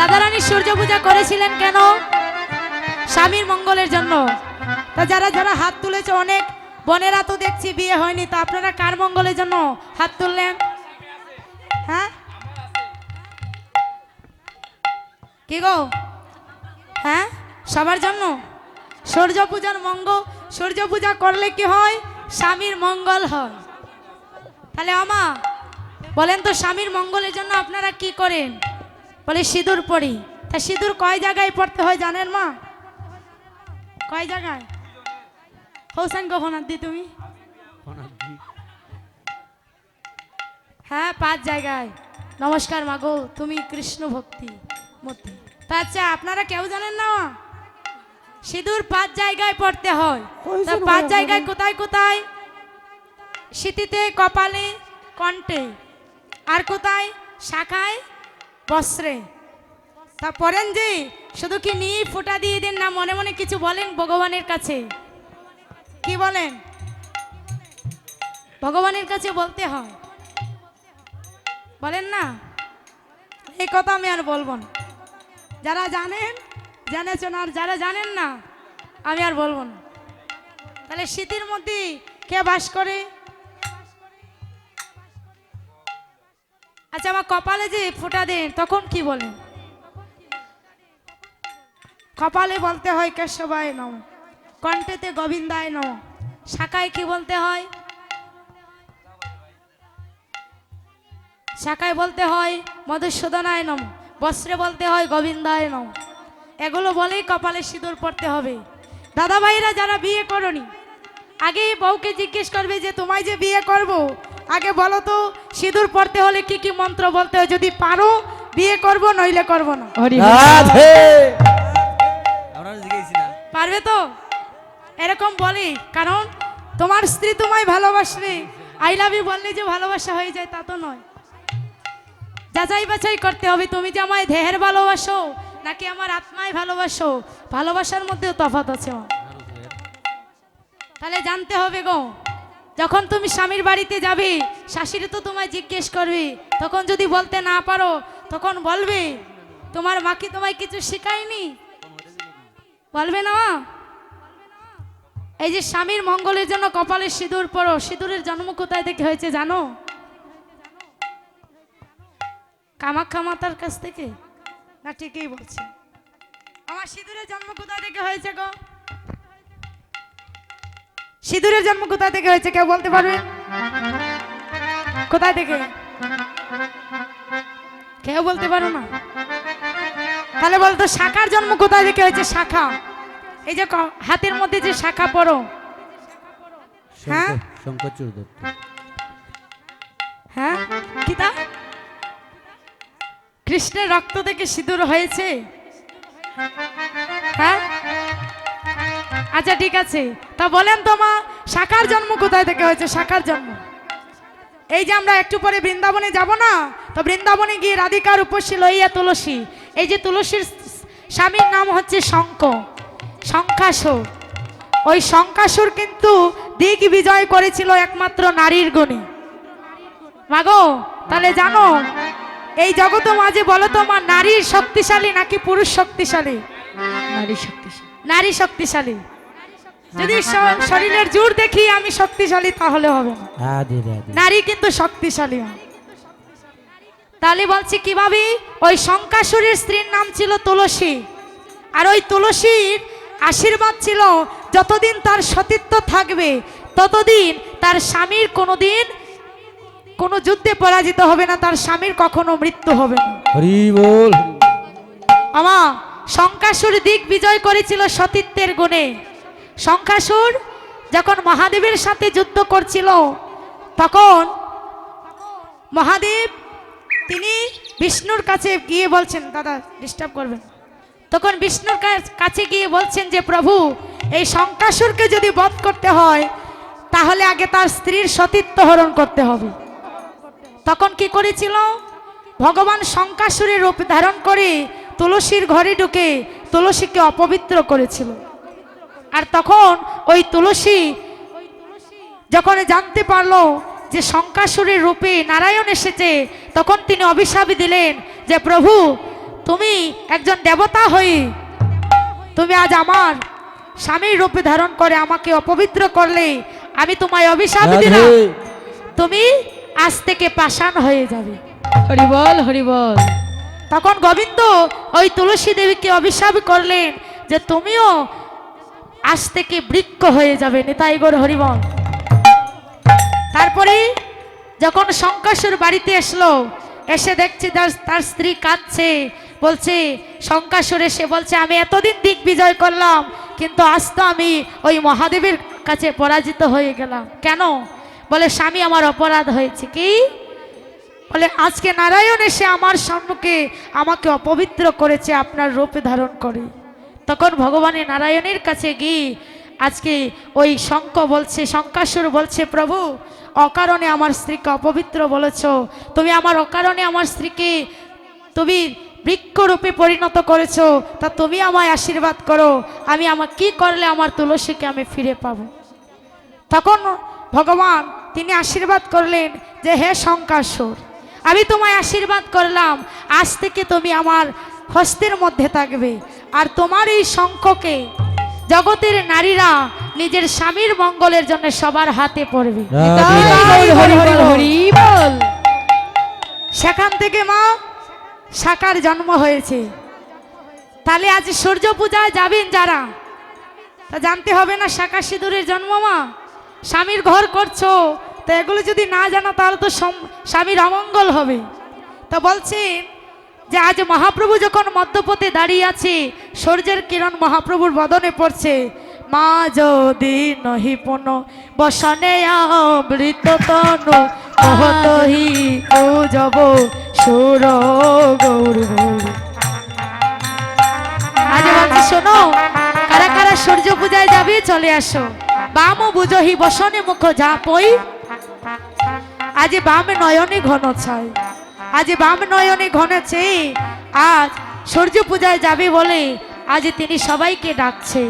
রাধারানী সূর্য পূজা করেছিলেন কেন? স্বামীর মঙ্গলের জন্য। তা যারা যারা হাত তুলেছে, অনেক বোনেরা তো দেখছি বিয়ে হয়নি, তা আপনারা কার মঙ্গলের জন্য হাত তুললেন? হ্যাঁ? কি গো? হ্যাঁ? সবার জন্য? সূর্য পূজার মঙ্গ সূর্য পূজা করলে কি হয়? স্বামীর মঙ্গল হয়। তাহলে আমা বলেন তো স্বামীর মঙ্গলের জন্য আপনারা কি করেন? বলে সিঁদুর পড়ি তা সিঁদুর কয় জায়গায় পড়তে হয় জানেন মা? কয় জায়গায়? হোসেন কখন দি তুমি? হ্যাঁ পাঁচ জায়গায়। নমস্কার মাগো তুমি কৃষ্ণ ভক্তি মূর্তি। তা আচ্ছা আপনারা কেউ জানেন না? মা? সিঁদুর পাঁচ জায়গায় পড়তে হয়। তা পাঁচ জায়গায় কোথায় কোথায়? স্মৃতিতে কপালে কণ্ঠে। আর কোথায়? শাখায়? বস্ত্রে। তা পড়েন যে শুধু কি নিয়ে ফোঁটা দিয়ে দেন না, মনে মনে কিছু বলেন ভগবানের কাছে? কি বলেন? ভগবানের কাছে বলতে হয়। বলেন না? এই কথা আমি আর বলব না। যারা জানেন, জেনেছেন, আর যারা জানেন না, আমি আর বলব না। তাহলে শীতের মধ্যে কে বাস করে? আচ্ছা আমার কপালে যে ফোঁটা দেন, তখন কি বলেন? কপালে বলতে হয়, কেশবায় নম। কণ্ঠেতে গোবিন্দায় নম। শাখায় কি বলতে হয়? শাখায় বলতে হয়, মধুসূদনায় নম। বস্ত্রে বলতে হয়, গোবিন্দায় নম। এগুলো বলেই কপালে সিঁদুর পড়তে হবে। দাদা ভাইরা যারা বিয়ে করনি আগে বউকে জিজ্ঞেস করবে যে, তোমায় যে বিয়ে করব আগে বলো তো সিঁদুর পড়তে হলে কি কি মন্ত্র বলতে হয়? যদি পারো বিয়ে করব নইলে করব না। পারবে তো? এরকম বলি কারণ তোমার স্ত্রী তোমায় ভালোবাসবে। আই লাভ ইউ বললে যে ভালোবাসা হয়ে যায় তা তো নয়। যাচাই বাছাই করতে হবে তুমি যে আমায় দেহের ভালোবাসো নাকি আমার আত্মায় ভালোবাসো ভালোবাসার মধ্যেও তফাৎ আছে তাহলে জানতে হবে গো যখন তুমি স্বামীর বাড়িতে যাবে, শাশুড়ি তো তোমায় জিজ্ঞেস করবে, তখন যদি বলতে না পারো, তখন বলবে, তোমার মা কি তোমায় কিছু শেখায়নি? বলবে না? এই যে স্বামীর মঙ্গলের জন্য কপালে সিঁদুর পরো, সিঁদুরের জন্ম কোথায় থেকে হয়েছে জানো? কামাখ্যা মাতার কাছ থেকে? না ঠিকই বলছে। আমার সিঁদুরের জন্ম কোথায় থেকে হয়েছে গো? সিঁদুরের জন্ম কোথায় থেকে হয়েছে কেউ বলতে পারবে? কোথায় থেকে? কেউ বলতে পারো না। তাহলে বলতো শাখার জন্ম কোথায় থেকে হয়েছে? শাখা। এই যে ক- হাতের মধ্যে যে শাখা পড়ো। হ্যাঁ? শঙ্করচূড় দত্ত হ্যাঁ? কিতা কৃষ্ণের রক্ত থেকে সিঁদুর হয়েছে? হ্যাঁ আচ্ছা ঠিক আছে। তা বলেন তো মা শাখার জন্ম কোথায় থেকে হয়েছে? শাখার জন্ম। এই যে আমরা একটু পরে বৃন্দাবনে যাব না? তো বৃন্দাবনে গিয়ে রাধিকার উপসী লইয়া তুলসী। এই যে তুলসীর স্বামীর নাম হচ্ছে শঙ্খ। শঙ্কাসুর ওই শঙ্কাসুর কিন্তু দিক বিজয় করেছিল একমাত্র নারীর গুণে। মাগো তাহলে জানো এই জগত মাঝে বলো তো মা নারী শক্তিশালী নাকি পুরুষ শক্তিশালী? নারী শক্তিশালী। নারী শক্তিশালী। যদি শরীরের জোর দেখি আমি শক্তিশালী তাহলে হবে না। রাধে নারী কিন্তু শক্তিশালী হয়। তাহলে বলছি কীভাবে ওই শঙ্কাসুরের স্ত্রীর নাম ছিল তুলসী। আর ওই তুলসীর আশীর্বাদ ছিল যতদিন তার সতীত্ব থাকবে ততদিন তার স্বামীর কোনোদিন কোনো যুদ্ধে পরাজিত হবে না তার স্বামীর কখনো মৃত্যু হবে না। আমা শঙ্কাসুর দিক বিজয় করেছিল সতীত্বের গুণে। শঙ্কাসুর যখন মহাদেবের সাথে যুদ্ধ করছিল, তখন মহাদেব তিনি বিষ্ণুর কাছে গিয়ে বলছেন, দাদা ডিস্টার্ব করবেন তখন বিষ্ণুর কাছে গিয়ে বলছেন যে, প্রভু, এই শঙ্কাসুরকে যদি বধ করতে হয়, তাহলে আগে তার স্ত্রীর সতীত্ব হরণ করতে হবে। তখন কি করেছিল? ভগবান শঙ্কাসুরের রূপ ধারণ করে তুলসীর ঘরে ঢুকে তুলসীকে অপবিত্র করেছিল। আর তখন ওই তুলসী যখন জানতে পারল যে শঙ্কাসুরের রূপে নারায়ণ এসেছে তখন তিনি অভিশাপ দিলেন যে প্রভু তুমি একজন দেবতা হই তুমি আজ আমার স্বামীর রূপে ধারণ করে আমাকে অপবিত্র করলে। আমি তোমায় অভিশাপ দিলাম। তুমি আজ থেকে পাষাণ হয়ে যাবে। হরিবল হরিবল তখন গোবিন্দ ওই তুলসী দেবীকে অভিশাপ করলেন যে তুমিও আজ থেকে বৃক্ষ হয়ে যাবে নেতাই গৌর হরিবল তারপরে যখন শঙ্কাসুর বাড়িতে আসলো এসে দেখছে তার স্ত্রী কাঁদছে, বলছে শঙ্কাসুর এসে বলছে, আমি এতদিন দিক বিজয় করলাম, কিন্তু আজ তো আমি ওই মহাদেবের কাছে পরাজিত হয়ে গেলাম। কেন? বলে, স্বামী, আমার অপরাধ হয়েছে। কি? বলে, আজকে নারায়ণ এসে আমার সম্মুখে আমাকে অপবিত্র করেছে, আপনার রূপে ধারণ করে। তখন ভগবানের নারায়ণের কাছে গিয়ে আজকে ওই শঙ্খ বলছে, শঙ্কাসুর বলছে, প্রভু, অকারণে আমার স্ত্রীকে অপবিত্র বলেছ। তুমি আমার অকারণে আমার স্ত্রীকে তুমি বৃক্ষরূপে পরিণত করেছ। তা তুমি আমায় আশীর্বাদ করো। আমি আমার কি করলে আমার তুলসীকে আমি ফিরে পাবো? তখন ভগবান, তিনি আশীর্বাদ করলেন যে, হে শঙ্কাসুর, আমি তোমায় আশীর্বাদ করলাম। আজ থেকে তুমি আমার হস্তের মধ্যে থাকবে। আর তোমার এই শঙ্খকে জগতের নারীরা নিজের স্বামীর মঙ্গলের জন্য সবার হাতে পড়বে। হরি হরি হরি সেখান থেকে মা শাকার জন্ম হয়েছে। তাহলে আজ সূর্য পূজায় যাবেন যারা? তা জানতে হবে না শাকা সিঁদুরের জন্ম মা। স্বামীর ঘর করছ। তো এগুলো যদি না জানো তাহলে তো স্বামীর অমঙ্গল হবে। তো বলছেন যে আজ মহাপ্রভু যখন মধ্যপথে দাঁড়িয়ে আছে, সূর্যের কিরণ মহাপ্রভুর বদনে পড়ছে, মা যদি নহি পুন বসনে আবৃত তনু কহতহি যাব সুর গৌর। আজ শোনো, কারা কারা সূর্য পূজায় যাবে, চলে আসো। বাম বুঝহি বসনে মুখ ঝাপই। আজ বাম নয়নে ঘন ছয় আজ বাম নয়নে ঘনেছে, আজ সূর্য পূজায় যাবে বলে আজ তিনি সবাইকে ডাকছে।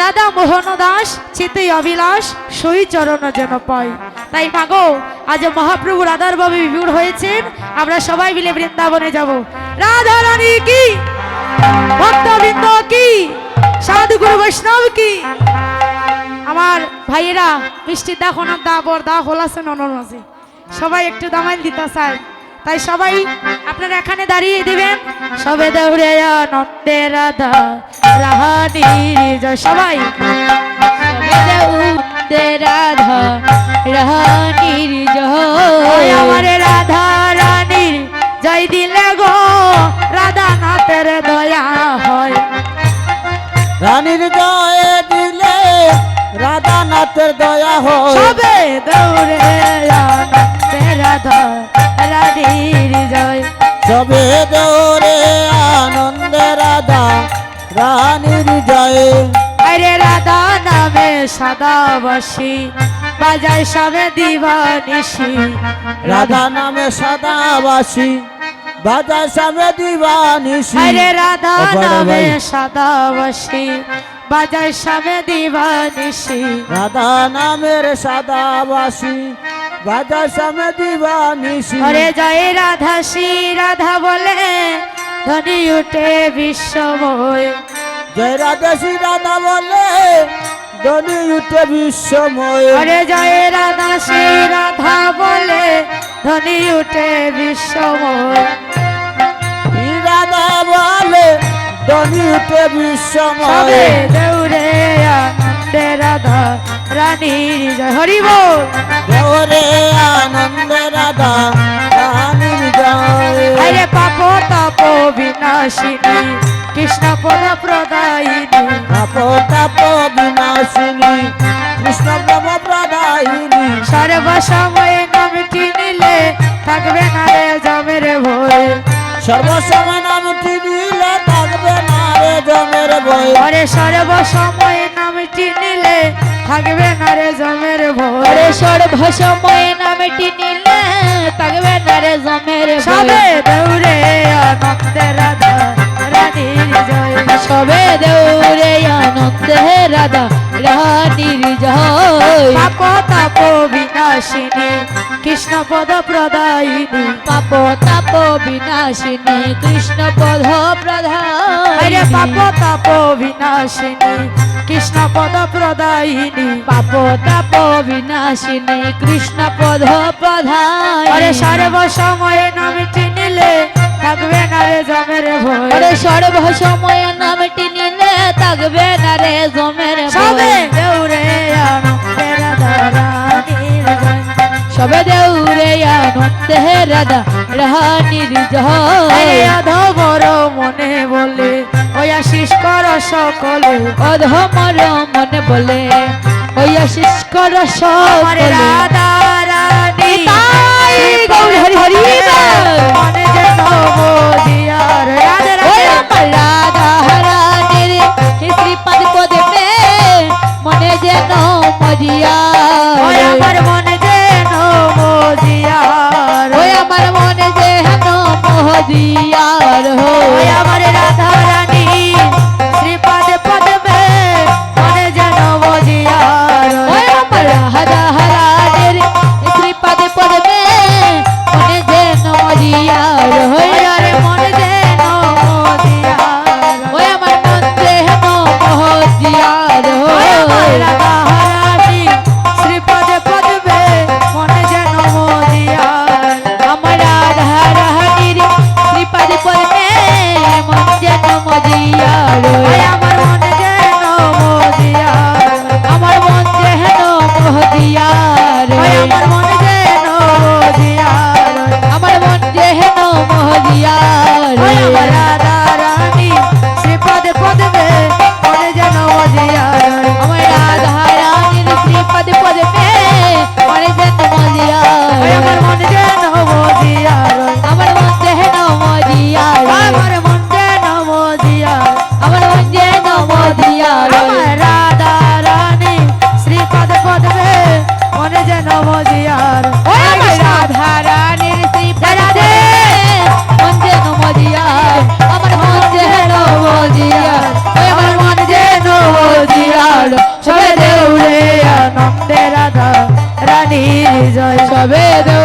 রাধা মোহন দাস চিতে অবিলাস সই চরণ যেন পাই তাই মাগো আজ মহাপ্রভু রাধার ভাবে বিভুর হয়েছেন, আমরা সবাই মিলে বৃন্দাবনে যাব। রাধা রানী কি? ভক্তবৃন্দ কি? সাধুগুরু বৈষ্ণব কি? আমার ভাইয়েরা, মিষ্টি দা খোনার দা বর দা হোলাসে ননন আছে সবাই একটু দামাইল দিতে চায় তাই সবাই আপনারা এখানে দাঁড়িয়ে দিবেন। সবে দৌড়ে নন্দে রাধা রাহানি জয় সবাই। রাধা রানীর ওই জয় আমারে রাধা রানীর জয় দিলে গো রাধা নাথের দয়া হয়। রানীর জয় দিলে রাধানাথের দয়া হয়। সবে দৌড়ে সবে দৌড়ে আনন্দে রাধা রানীর জয়। আরে রাধা নামে সদাবাসী বাজায় সবে দিবানিসি রাধা নামে সাদা সদাবাসী বাজার সামনে দিবানিসি আরে রাধা নামে ভাই। সদাবাসী বাজায় সবে দিবানিসি রাধা নামের সদাবাসী বাজার আরে জয় রাধা শ্রী রাধা বলে ধনী উঠে বিশ্বময়। জয় রাধা শ্রী রাধা বলে দনি উঠে বিশ্বময়। আরে জয় রাধা শ্রী রাধা বলে ধনী উঠে বিশ্বময়। রাধা বলে দনি উঠে বিশ্বময়। দৌড়ে আনন্দে রাধা রানীর জয়। হরি বল। দেওরে আনন্দ রাধা রানীর জয়। আরে পাপ তাপ বিনাশিনী কৃষ্ণ পদ প্রদায়িনী। তাপ তাপ বিনাশিনী কৃষ্ণ ব্রহ্ম প্রদায়িনী। সর্বসময়ে নামটি নিলে? থাকবে না রে জমের ভয়। সর্বসময় নামটি নিলে? জমের বই আরে সর্বসময়ে নামটি নিলে থাকবে না রে জমের ভয়। আরে সর্ব সময় নামটি নিলে থাকবে না রে জমের সবে ভয় দৌড়ে আনন্দে রাধা রানীর জয়। সবে দৌড়ে আনন্দে রাধা রানীর জয়। পাপ তাপ বিনাশিনী কৃষ্ণ পদ প্রদায়িনী। পাপ তাপ বিনাশিনী কৃষ্ণ পদ প্রধান পাপ তাপ বিনাশিনী কৃষ্ণ পদ প্রদায়িনী। পাপ তাপ বিনাশিনী কৃষ্ণ পদ প্রধান সর্ব সময়ে নামটি নিলে থাকবে না রে জমের ভয়। সর্ব সময় নামটি নিলে থাকবে না রে জমের সবে। দেউরে আনন্দের সবে দেউরে আনন্দে রাধা রাহানির জয়। অধবর মনে বলে ওই আশিস কর সকলে। অধমর মনে বলে ওই আশিস কর সকলে। রাধা রানী তাই গৌর হরি হরি মনে যেন বোঝিয়ার মহজিয়ার ওই বোঝিয়ার রাধা রানীর শ্রীপাদ পদে মন যেন মজিয়ার আমার মন যেন মজিয়ার আমার মন যেন মজিয়ার সবে দেউরে আনন্দে রাধা রানী জয়। সবে দৌড়ে